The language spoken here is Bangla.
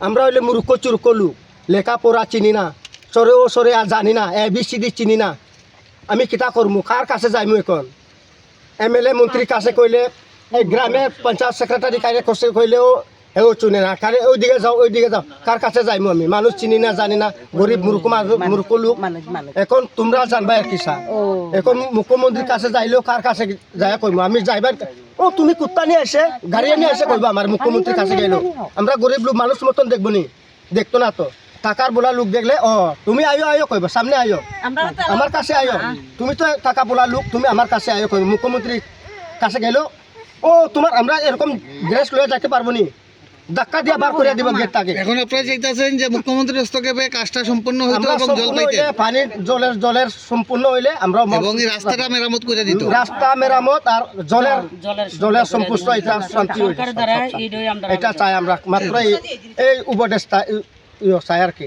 আমরা হইলে মূর্খ চুরক লোক। লেখাপড়া চিনি না সরে ও সরে আর জানি না এ বি সি ডি চিনি না। আমি কিতা করব কার কাছে যাইমু এখন? এম এল এ মন্ত্রীর কাছে কইলে এই গ্রামে পঞ্চায়েত সেক্রেটারি কাছে কাছে কইলেও এও চুনে না। কারে ওইদিকে যাও ওইদিকে যাও। কার কাছে যাইমু আমি? মানুষ চিনি না জানি না গরিব মূর্খ মূর্খ লোক। এখন তোমরা জানবা আর কিসা। এখন মুখ্যমন্ত্রীর কাছে যাইলেও কার কাছে যায় কইবো আমি যাইবার ও তুমি কুত্তা নিয়ে এসে গাড়ি নিয়ে এসে কইবা আমার মুখ্যমন্ত্রীর কাছে গেলো। আমরা গরিব লোক মানুষ মতন দেখব নি। দেখতো না তো। টাকার বোলা লোক দেখলে ও তুমি আয়ো আয়ো কইবা সামনে আয়ো। আমার কাছে আয়ো। তুমি তো টাকা বোলা লোক তুমি আমার কাছে আয়ো কইবো। মুখ্যমন্ত্রীর কাছে গেলো। ও তোমার আমরা এরকম ড্রেস লয়ে যাইতে পারব নি। ধাক্কা দিয়ে বার করে দিব গেটটাকে এখন আপনারা চাইতেছেন যে মুখ্যমন্ত্রীর হস্তক্ষেপে কাজটা সম্পূর্ণ হইতো এবং জল পাইতে। পানির জলের জলের সম্পূর্ণ হইলে আমরা এবং রাস্তাটা মেরামত করে দিত রাস্তা মেরামত আর জলের জলের সম্পূর্ণ সম্পুষ্ট এটা শান্তি আমরা এটা চাই আমরা। মাত্র এই- উপদেশটা ই- ইয়ে চাই আর কি।